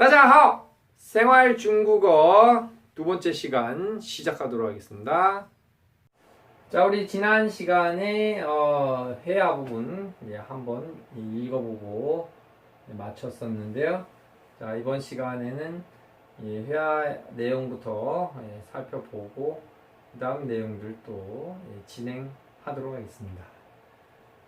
大家好! 생활 중국어 두 번째 시간 시작하도록 하겠습니다. 자, 우리 지난 시간에 어, 회화 부분 이제 한번 읽어보고 마쳤었는데요. 자, 이번 시간에는 이 회화 내용부터 예, 살펴보고 그 다음 내용들 또 예, 진행하도록 하겠습니다.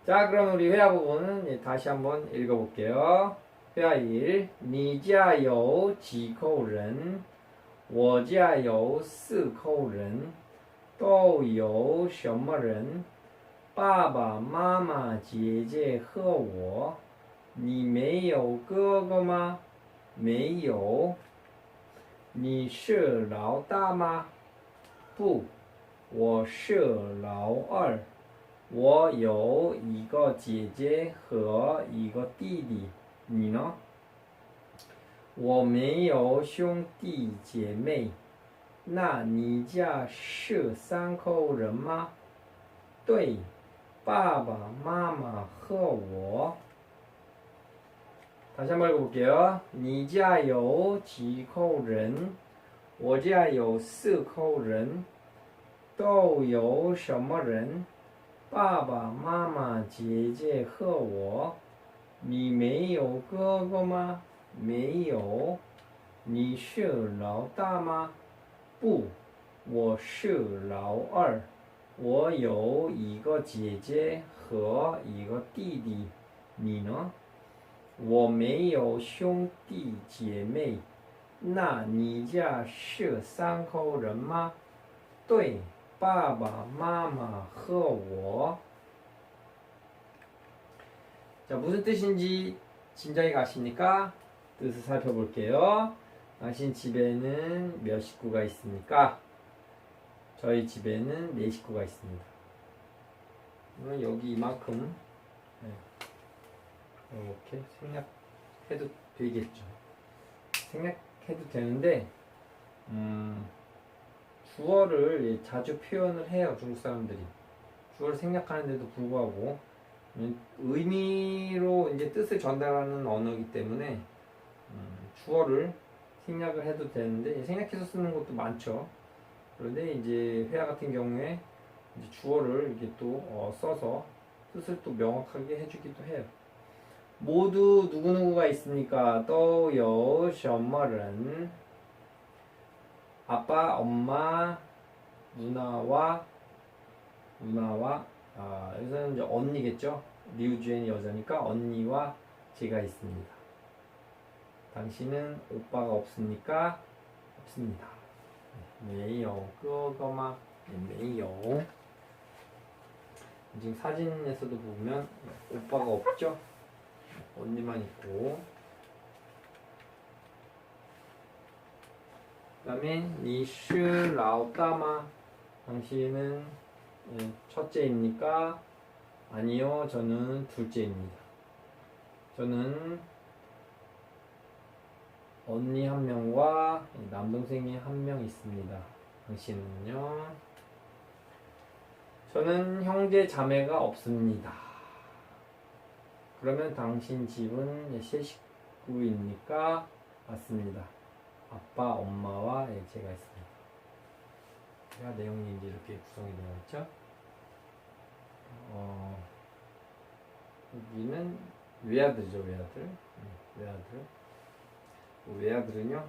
자, 그럼 우리 회화 부분은 예, 다시 한번 읽어볼게요. 下一，你家有几口人？我家有四口人，都有什么人？爸爸妈妈、姐姐和我。你没有哥哥吗？没有。你是老大吗？不，我是老二。我有一个姐姐和一个弟弟。你呢？我没有兄弟姐妹。那你家是三口人吗？对，爸爸妈妈和我。大家한번읽어볼게요你家有几口人？我家有四口人。都有什么人？爸爸妈妈、姐姐和我。 你没有哥哥吗？没有。你是老大吗？不，我是老二。我有一个姐姐和一个弟弟。你呢？我没有兄弟姐妹。那你家是三口人吗？对，爸爸妈妈和我。 자, 무슨 뜻인지 진작에 아십니까? 뜻을 살펴볼게요. 당신 집에는 몇 식구가 있습니까? 저희 집에는 네 식구가 있습니다. 여기 이만큼 네. 이렇게 생략해도 되겠죠. 생략해도 되는데 음, 주어를 자주 표현을 해요 중국 사람들이 주어를 생략하는데도 불구하고 음, 의미로 이제 뜻을 전달하는 언어이기 때문에 음, 주어를 생략을 해도 되는데 생략해서 쓰는 것도 많죠. 그런데 이제 회화 같은 경우에 주어를 이게 또 어, 써서 뜻을 또 명확하게 해주기도 해요. 모두 누구누구가 있습니까? 떠요 셔머른 아빠, 엄마, 누나와 누나와 아, 여기서는 이제 언니겠죠? 리우주엔 여자니까 언니와 제가 있습니다. 당신은 오빠가 없으니까 없습니다. 메이요, 그거마 메이요. 지금 사진에서도 보면 오빠가 없죠? 언니만 있고. 그 다음에 니슈 라오따마 당신은 첫째입니까? 아니요, 저는 둘째입니다. 저는 언니 한 명과 남동생이 한 명 있습니다. 당신은요? 저는 형제 자매가 없습니다. 그러면 당신 집은 세 식구입니까? 맞습니다. 아빠, 엄마와 제가 있습니다. 내용이 이제 이렇게 구성이 되어 있죠. 어, 여기는 외아들이죠, 외아들. 음, 외아들. 뭐 외아들은요,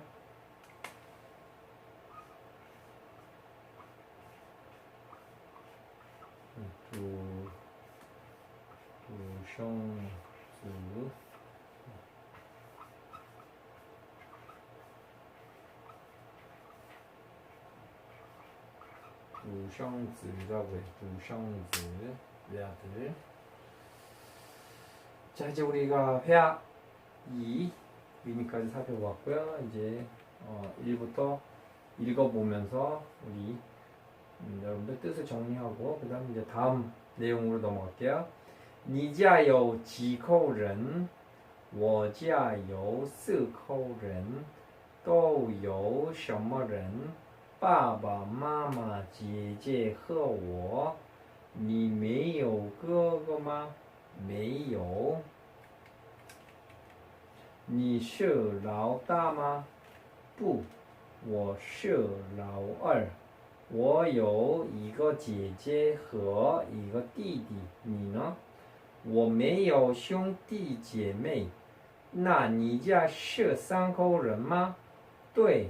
음, 두, 두성수, 独生子라고 해.独生子외아들. 자 이제 우리가 회화 2 의미까지 살펴보았고요. 이제 어, 1부터 읽어보면서 우리 음, 여러분들 뜻을 정리하고 그 다음 이제 다음 내용으로 넘어갈게요. 你家有几口人？我家有四口人，都有什么人？ 爸爸妈妈、姐姐和我。你没有哥哥吗？没有。你是老大吗？不，我是老二。我有一个姐姐和一个弟弟，你呢？我没有兄弟姐妹。那你家是三口人吗？对，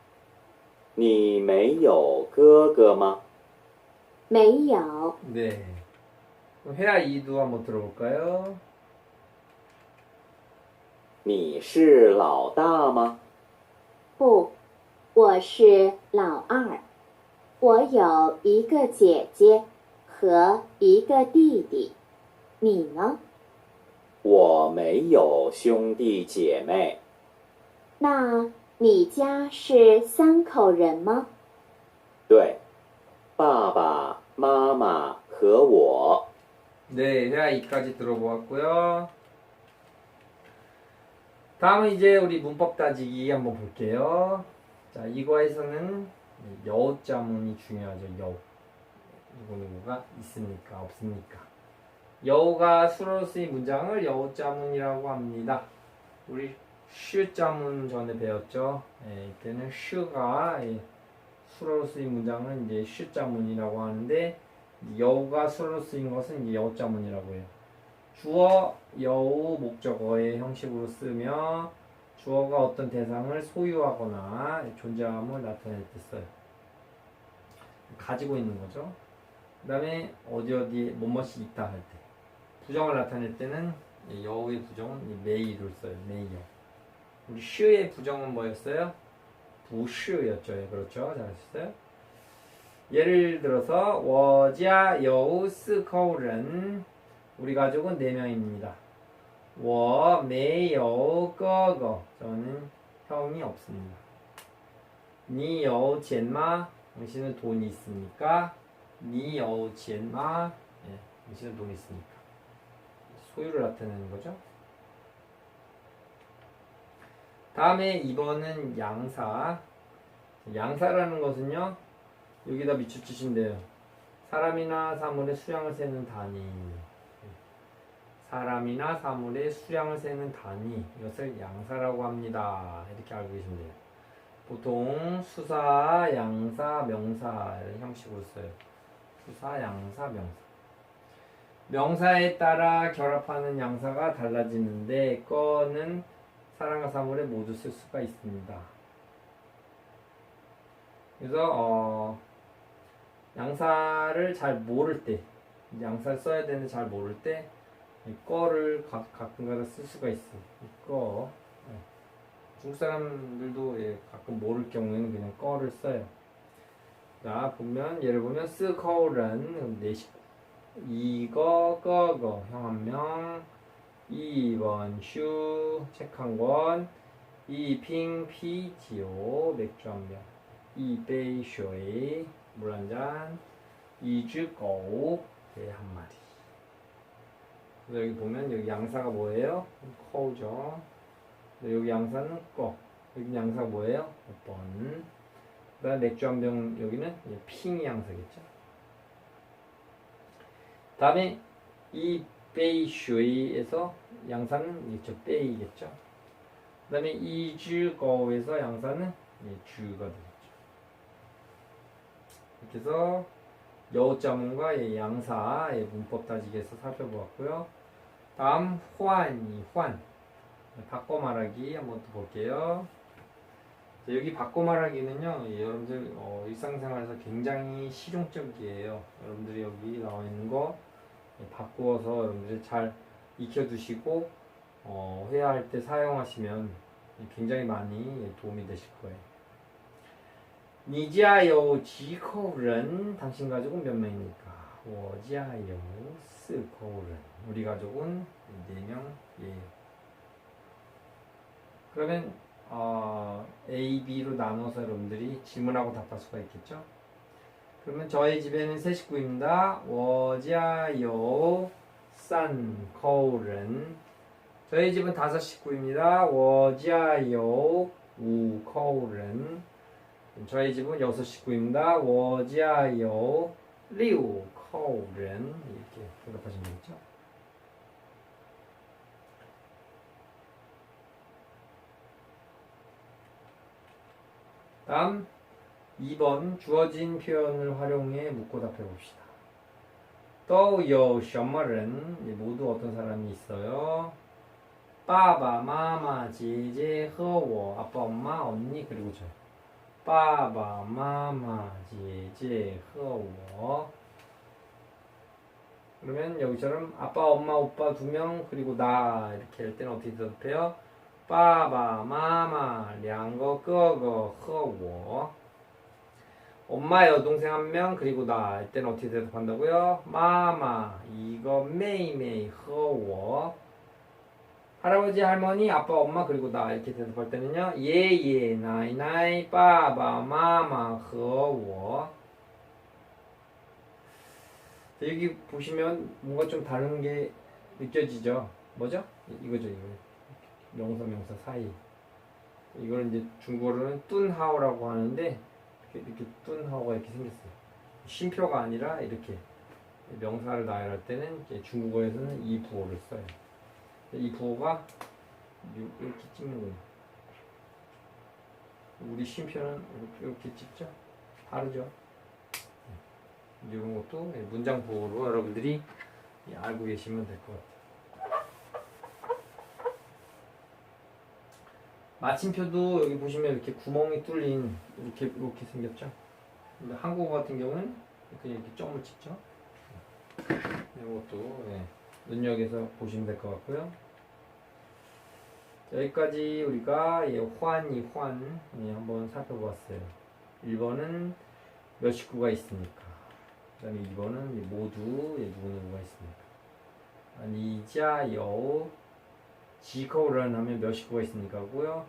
你没有哥哥吗？没有， 네. 그럼 회화 2도 한번 들어볼까요? 你是老大吗？不，我是老二。我有一个姐姐和一个弟弟，你呢？我没有兄弟姐妹。那 你家是三口人吗？对，爸爸妈妈和我。 네, 회화 2까지 들어보았고요. 다음은 이제 우리 문법 따지기 한번 볼게요. 자, 이거에서는 여자문이 중요하죠. 여. 누구누구가 있습니까? 없습니까? 여우가 수로로 쓰인 문장을 여자문이라고 합니다. 우리 슈 자문 전에 배웠죠. 예, 이때는 슈가 예, 수로로 쓰인 문장은 이제 슈 자문이라고 하는데 여우가 수로 쓰인 것은 이제 여자문이라고 해요. 주어, 여우, 목적어의 형식으로 쓰며 주어가 어떤 대상을 소유하거나 존재함을 나타낼 때 써요. 가지고 있는 거죠. 그 다음에 어디 어디 뭐뭇이 있다 할 때. 부정을 나타낼 때는 이 여우의 부정은 이 메이를 써요. 메이요. 우리 슈의 부정은 뭐였어요? 부슈였죠. 예, 그렇죠. 잘하셨어요? 예를 들어서 워자 여우스 거울은 우리 가족은 4명입니다. 워, 메, 여우, 거거 저는 형이 없습니다. 니, 여우, 젠마 당신은 돈이 있습니까? 니, 여우, 젠마 예, 당신은 돈이 있습니까? 소유를 나타내는 거죠. 다음에 2번은 양사. 양사라는 것은요. 여기다 밑줄 치신대요. 사람이나 사물의 수량을 세는 단위. 사람이나 사물의 수량을 세는 단위. 이것을 양사라고 합니다. 이렇게 알고 계시면 돼요. 보통 수사, 양사, 명사 형식으로 써요. 수사, 양사, 명사. 명사에 따라 결합하는 양사가 달라지는데 거는 사람과 사물에 모두 쓸 수가 있습니다. 그래서 어, 양사를 잘 모를 때, 양사를 써야 되는데 잘 모를 때, 이 꺼를 가, 가끔가다 쓸 수가 있어. 이 꺼. 예. 중국 사람들도 예, 가끔 모를 경우에는 그냥 꺼를 써요. 자, 보면, 예를 보면, 쓰커른, 네 식구. 이거, 꺼거, 형 한 명. 2번 슈, 책 한 권, 2핑 피지오, 맥주 한 병, 2베이 쇼이, 물 한 잔, 2주 거우, 배한 마리. 여기 보면 여기 양사가 뭐예요? 커우죠. 여기 양사는 꺼. 여기 양사가 뭐예요? 5번. 그 다음 맥주 한 병, 여기는 핑이 양사겠죠. 다음에 이 베이슈이에서 양사는 이죠 베이겠죠. 그 다음에 이주거에서 양사는 이 주가 되겠죠. 이렇게 해서 여자문과 이 양사의 문법 따지기에서 살펴보았고요. 다음 환이 환 바꿔 말하기 한번 또 볼게요. 자, 여기 바꿔 말하기는요, 예, 여러분들 어, 일상생활에서 굉장히 실용적이에요. 여러분들이 여기 나와 있는 거 예, 바꾸어서 여러분들이 잘 익혀두시고 어, 회화할 때 사용하시면 굉장히 많이 도움이 되실 거예요. 니지아요 지커울은 당신 가족은 몇 명입니까? 워지아요 스커울은 우리 가족은 4명이에요. 예. 그러면 어, A, B로 나눠서 여러분들이 질문하고 답할 수가 있겠죠? 그러면 저희 집에는 세 식구입니다. 워지아요 산 거울은 저희 집은 다섯 식구입니다. 워지아요 우 거울은 저희 집은 여섯 식구입니다. 워지아요 리우 거울은 이렇게 대답하시면 되죠. 다음 2번 주어진 표현을 활용해 묻고 답해 봅시다. 또요 셔머는 모두 어떤 사람이 있어요? 빠바, 마마, 지지, 허워 아빠, 엄마, 언니 그리고 저 빠바, 마마, 지지, 허워 그러면 여기처럼 아빠, 엄마, 오빠 두 명 그리고 나 이렇게 할 때는 어떻게 대답해요? 빠바, 마마, 량거, 꺼거, 허워 엄마 여동생 한 명 그리고 나. 할 때는 어떻게 대답한다고요? 마마. 이거 메이메이. 허워. 할아버지 할머니 아빠 엄마 그리고 나. 이렇게 대답할 때는요? 예예. 나이나이. 빠바 마마. 허워. 여기 보시면 뭔가 좀 다른 게 느껴지죠? 뭐죠? 이- 이거죠 이거. 명사 명사 사이. 이걸 이제 중국어로는 뚠하오라고 하는데 이렇게, 이렇게 뚠 하오가 이렇게 생겼어요. 쉼표가 아니라 이렇게 명사를 나열할 때는 중국어에서는 이 부호를 써요. 이 부호가 요- 이렇게 찍는 거예요. 우리 쉼표는 이렇게, 찍죠? 다르죠? 이런 것도 문장 부호로 여러분들이 알고 계시면 될 것 같아요. 마침표도 여기 보시면 이렇게 구멍이 뚫린 이렇게 이렇게 생겼죠. 근데 한국어 같은 경우는 그냥 이렇게 점을 찍죠. 이것도 예, 눈여겨서 보시면 될 것 같고요. 자, 여기까지 우리가 예, 환이 환 예, 한번 살펴보았어요. 1번은 몇 식구가 있습니까? 그 다음에 2번은 예, 모두 예, 누구누구가 있습니까? 아, 니자 여 지커런 하면 몇 식구가 있습니까 고요.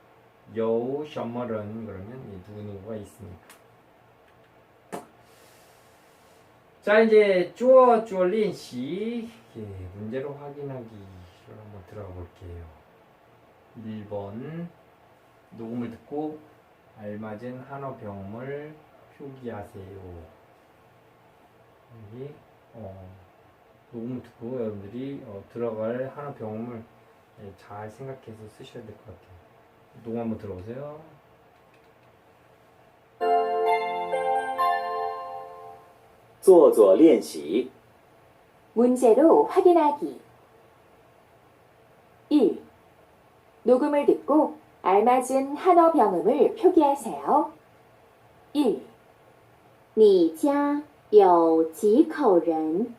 여우 셔머런 그러면 이 누구누구가 있습니까? 자 이제 쪼어 쪼어练习 예, 문제로 확인하기를 한번 들어가 볼게요. 1번 녹음을 듣고 알맞은 한어 병음을 표기하세요. 여기 어, 녹음을 듣고 여러분들이 어, 들어갈 한어 병음을 예, 잘 생각해서 쓰셔야 될 것 같아요. 녹음 한번 들어보세요. 做做练习。 문제로 확인하기. 1. 녹음을 듣고 알맞은 한어 병음을 표기하세요. 1. 你家有几口人？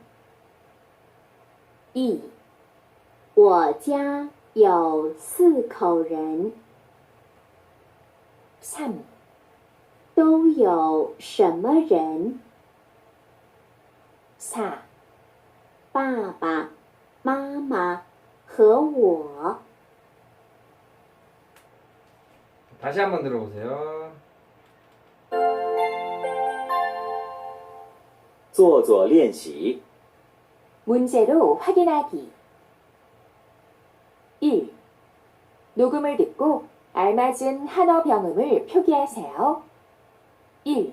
2. 我家有四口人。3. 都有什么人？4. 爸爸妈妈和我。 다시 한번 들어보세요. 做做练习。 문제로 확인하기. 1. 녹음을 듣고 알맞은 한어 병음을 표기하세요. 1.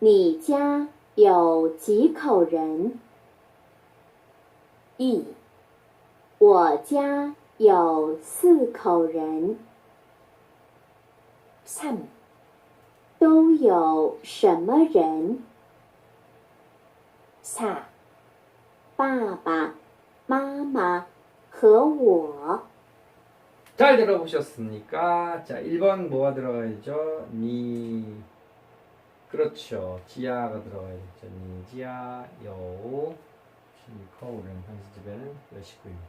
你家有几口人？ 2. 我家有四口人。3. 都有什么人？4. 爸爸妈妈 和我。잘 들어보셨습니까? 자, 1번 뭐가 들어가야죠? 니. 그렇죠. 지하가 들어가야죠. 니, 지하, 여우, 시커우는 당신 집에는 몇 식구입니까?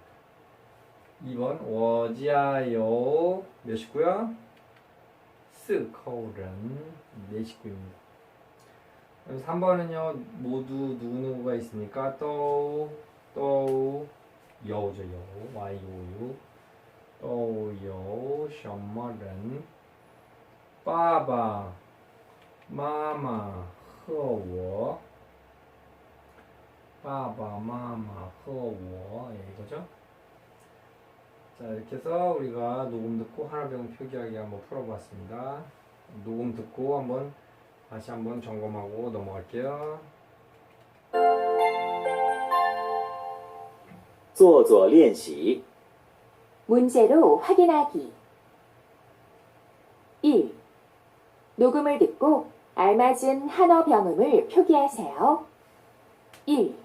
2번, 워지하, 여우, 몇 식구요? 스커우는 네 식구입니다. 그래서 3번은요, 모두 누구누구가 있으니까, 또, 또, 여우죠 여우. YOU 또요 셔머른. 빠바. 마마. 허워. 빠바 마마. 허워. 예, 이거죠? 자 이렇게 해서 우리가 녹음 듣고 하나병 표기하기 한번 풀어보았습니다. 녹음 듣고 한번 다시 한번 점검하고 넘어갈게요. 做做练习。 문제로 확인하기. 1. 녹음을 듣고 알맞은 한어 병음을 표기하세요. 1.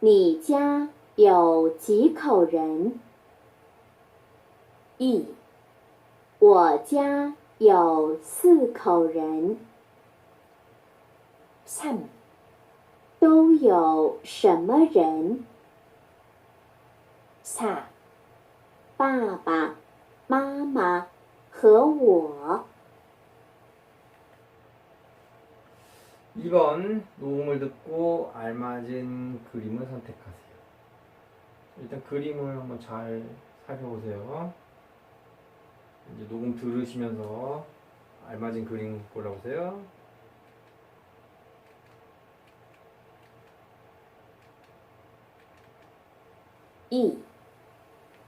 你家有几口人？ 2. 我家有四口人。 3. 都有什么人？ 4. 爸爸妈妈和我。 2번 녹음을 듣고 알맞은 그림을 선택하세요. 일단 그림을 한번 잘 살펴보세요. 이제 녹음 들으시면서 알맞은 그림 골라보세요. 2.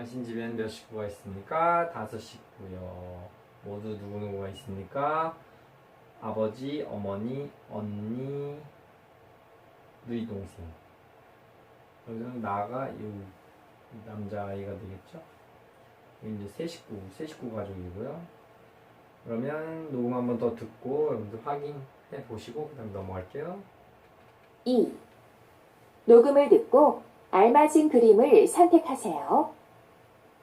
당신 집에는 몇 식구가 있습니까? 다섯 식구요. 모두 누구누구가 있습니까? 아버지, 어머니, 언니, 누이 동생. 여기서는 나가 이 남자아이가 되겠죠? 이제 세 식구, 세 식구 가족이고요. 그러면 녹음 한 번 더 듣고 여러분들 확인해 보시고 그다음 넘어갈게요. 2. 녹음을 듣고 알맞은 그림을 선택하세요.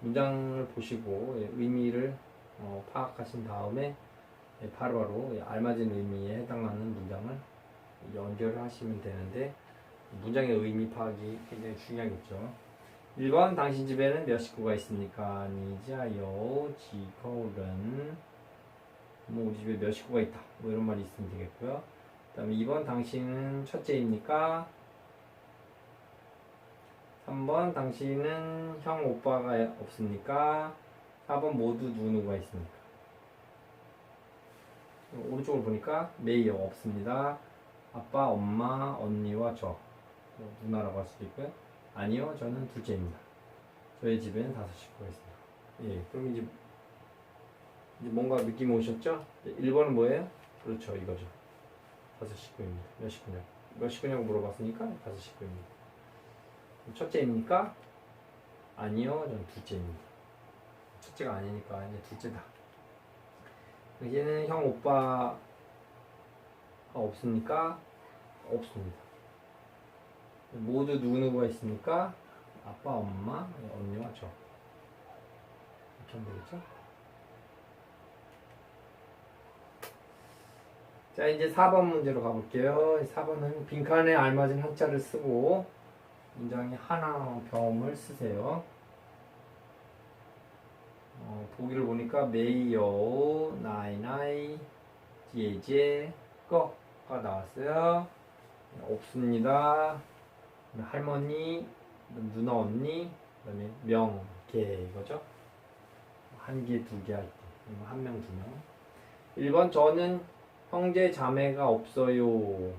문장을 보시고 예, 의미를 어, 파악하신 다음에 예, 바로바로 예, 알맞은 의미에 해당하는 문장을 연결하시면 되는데 문장의 의미 파악이 굉장히 중요하겠죠. 1번 당신 집에는 몇 식구가 있습니까? 니자요 지거른 뭐 우리 집에 몇 식구가 있다 뭐 이런 말이 있으면 되겠고요. 그 다음에 2번 당신은 첫째입니까? 3번 당신은 형 오빠가 없습니까? 4번 모두 누구누구가 있습니까? 오른쪽을 보니까 메이어 없습니다. 아빠, 엄마, 언니와 저뭐 누나라고 할 수도 있고요. 아니요, 저는 둘째입니다. 저희 집에는 다섯 식구가 있습니다. 예, 그럼 이제 이제 뭔가 느낌 오셨죠? 1번은 뭐예요? 그렇죠, 이거죠. 다섯 식구입니다. 몇 식구냐? 몇 식구냐고 물어봤으니까 다섯 식구입니다. 첫째입니까? 아니요, 전 둘째입니다. 첫째가 아니니까 이제 둘째다. 여기는 형 오빠가 없습니까? 없습니다. 모두 누구누구가 있습니까? 아빠, 엄마, 언니와 저. 이렇게 하면 되겠죠? 자, 이제 4번 문제로 가볼게요. 4번은 빈칸에 알맞은 한자를 쓰고 문장에 하나 병음을 쓰세요. 어, 보기를 보니까 메이요, 나이나이, 제제 거가 나왔어요. 없습니다. 할머니, 누나 언니, 그다음에 명, 개 이거죠. 한 개, 두 개 할 때. 한 명, 두 명. 1번 저는 형제 자매가 없어요.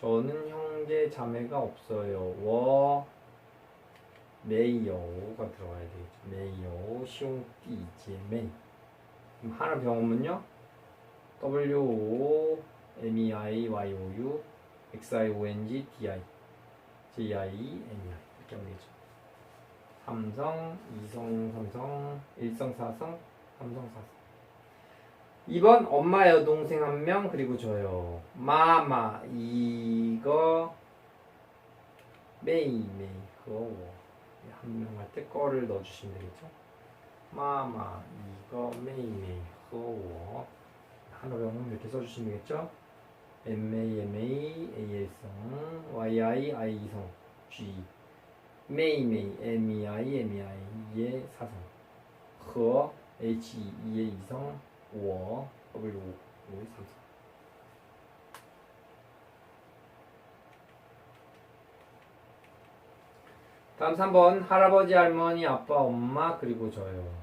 저는 형제 자매가 없어요. 워 메이요가 들어가야 되겠죠. 메이요 시옹띠 제메이. 그럼 하나 병원은요. W O M E I Y O U X I O N G D I J I M E I 이렇게 하면 되죠. 삼성, 이성, 삼성, 일성, 사성, 삼성, 사성. 2번 엄마 여동생 한 명 그리고 저요. 마마 이거 메이 메이 그거 한 명 할 때 거를 넣어주시면 되겠죠. 마마 이거 메이 메이 그거 하나 병은 이렇게 써주시면 되겠죠. M A M A A L 성 Y I I 이성 G 메이 메이 M E I M E I 의 사성 和 H E 의 이성 我 W O 의 삼성 다음 3번 할아버지 할머니 아빠 엄마 그리고 저요.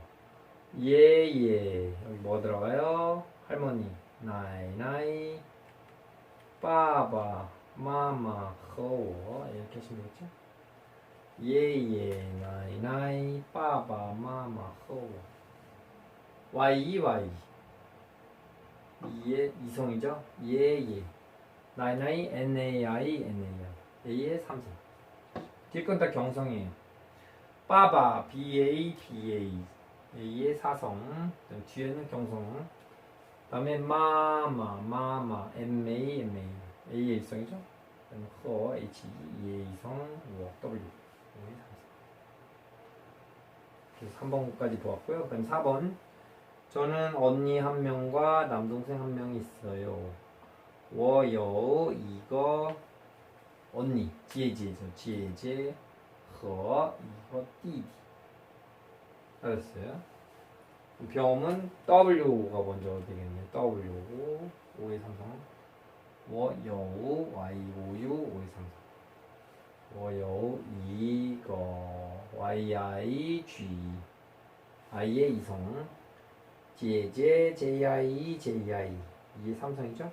예예. 여기 뭐 들어가요? 할머니. 나이 나이. 빠바 마마 허워 이렇게 하시면 되겠죠? 예예. 나이 나이. 빠바 마마 허워 와이 와이 이의 이성이죠? 예예 나이 나이 N A I N A I A의 삼성. 뒤에 건다 경성이에요. 빠바 B A B A A의 사성. 그다음 뒤에는 경성. 다음에 마마 마마 M A M A A의 일성이죠? 그다음에 허 H E E의 이성 워 W. O의 그래서 3번까지 보았고요. 그다음 4번 저는 언니 한 명과 남동생 한 명이 있어요. 워요 이거 언니. 지혜지에서 지혜지 허 이거 띠디. 알았어요? 병은 W가 먼저 되겠네요. W 5233 워, 여, YOU 5233 워여우 이거. YIG I의 이성. 제제, JI, JI. 이의 삼성이죠?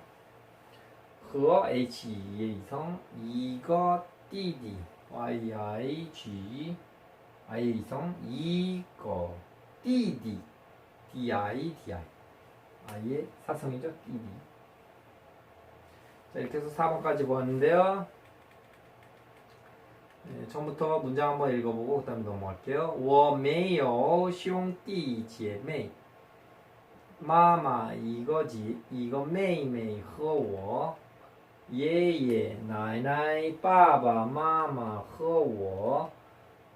和 H2의 이성. 이거, DD, YIG, I의 이성. 이거, DD. DI, DI. I의 사성이죠, DD. 자, 이렇게 해서 4번까지 보았는데요. 네, 처음부터 문장 한번 읽어보고 그 다음에 넘어갈게요. 我没有兄弟姐妹 妈妈一个姐一个妹妹和我爷爷奶奶爸爸妈妈和我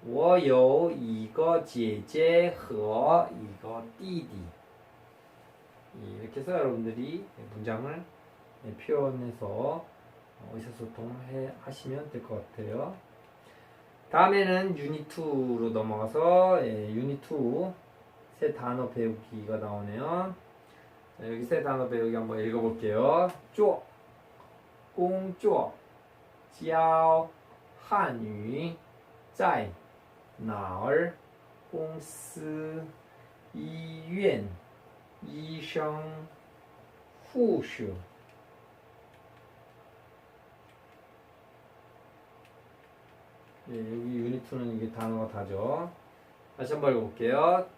我有一个姐姐和一个弟弟. 예, 이렇게 해서 여러분들이 문장을 예, 표현해서 의사소통 해 하시면 될 것 같아요. 다음에는 유닛 2로 넘어가서 예, 유닛 2 새 단어 배우기가 나오네요. 자, 여기 새 단어 배우기 한번 읽어볼게요. 쪼, 공쪼, 지아오, 한유, 짜이, 나얼, 공스, 이院, 이성, 후슈. 예, 여기 유니트는 이게 단어가 다죠. 다시 한번 읽어볼게요.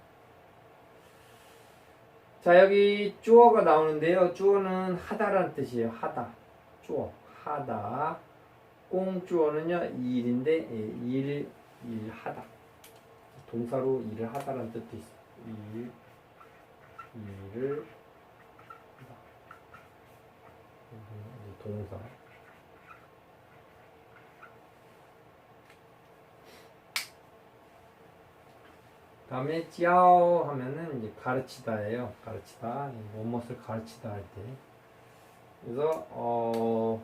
자 여기 주어가 나오는데요. 주어는 하다라는 뜻이에요. 하다. 주어 하다. 꽁주어는요 일인데 예, 일 일하다. 동사로 일을 하다라는 뜻도 있어요. 일 일을 하다. 동사. 다음에 찌아오 하면은 이제 가르치다예요. 가르치다. 무엇을 가르치다 할 때. 그래서 어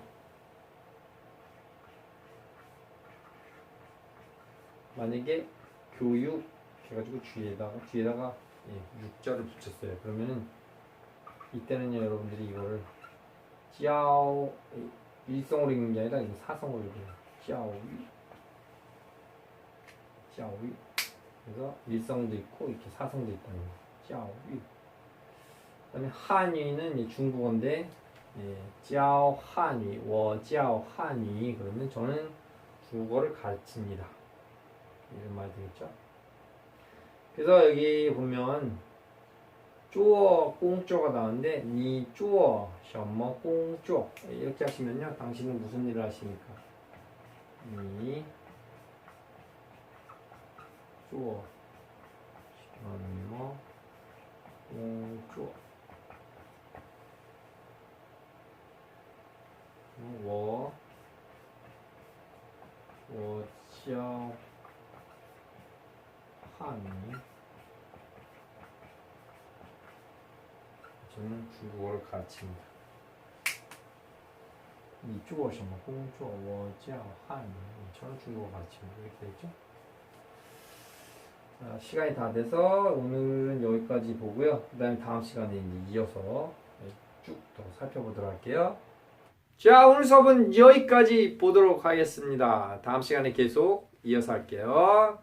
만약에 교육 해가지고 뒤에다가 뒤에다가 예, 육자를 붙였어요. 그러면은 이때는요 여러분들이 이거를 찌아오 일성으로 읽는 게 아니라 사성으로 읽어요. 찌아오위 찌아오위 그래서 일성도 있고 이렇게 사성도 있다는 거. 짜오유. 그다음에 한위는 중국어인데 예, 짜오 한위, 워 짜오 한위 그러면 저는 중국어를 가르칩니다. 이런 말이 되겠죠? 그래서 여기 보면 쪼어 공쪼가 나오는데 니 쪼어 셔머 공쪼 이렇게 하시면요 당신은 무슨 일을 하십니까? 니 你做什么工作我我教汉语 저는 중국어를 가르칩니다. 你做什么工作?我教汉语. 저는 중국어 가르칩니다. 이렇게 되죠? 자, 시간이 다 돼서 오늘은 여기까지 보고요. 그 다음에 다음 시간에 이어서 쭉 더 살펴보도록 할게요. 자, 오늘 수업은 여기까지 보도록 하겠습니다. 다음 시간에 계속 이어서 할게요.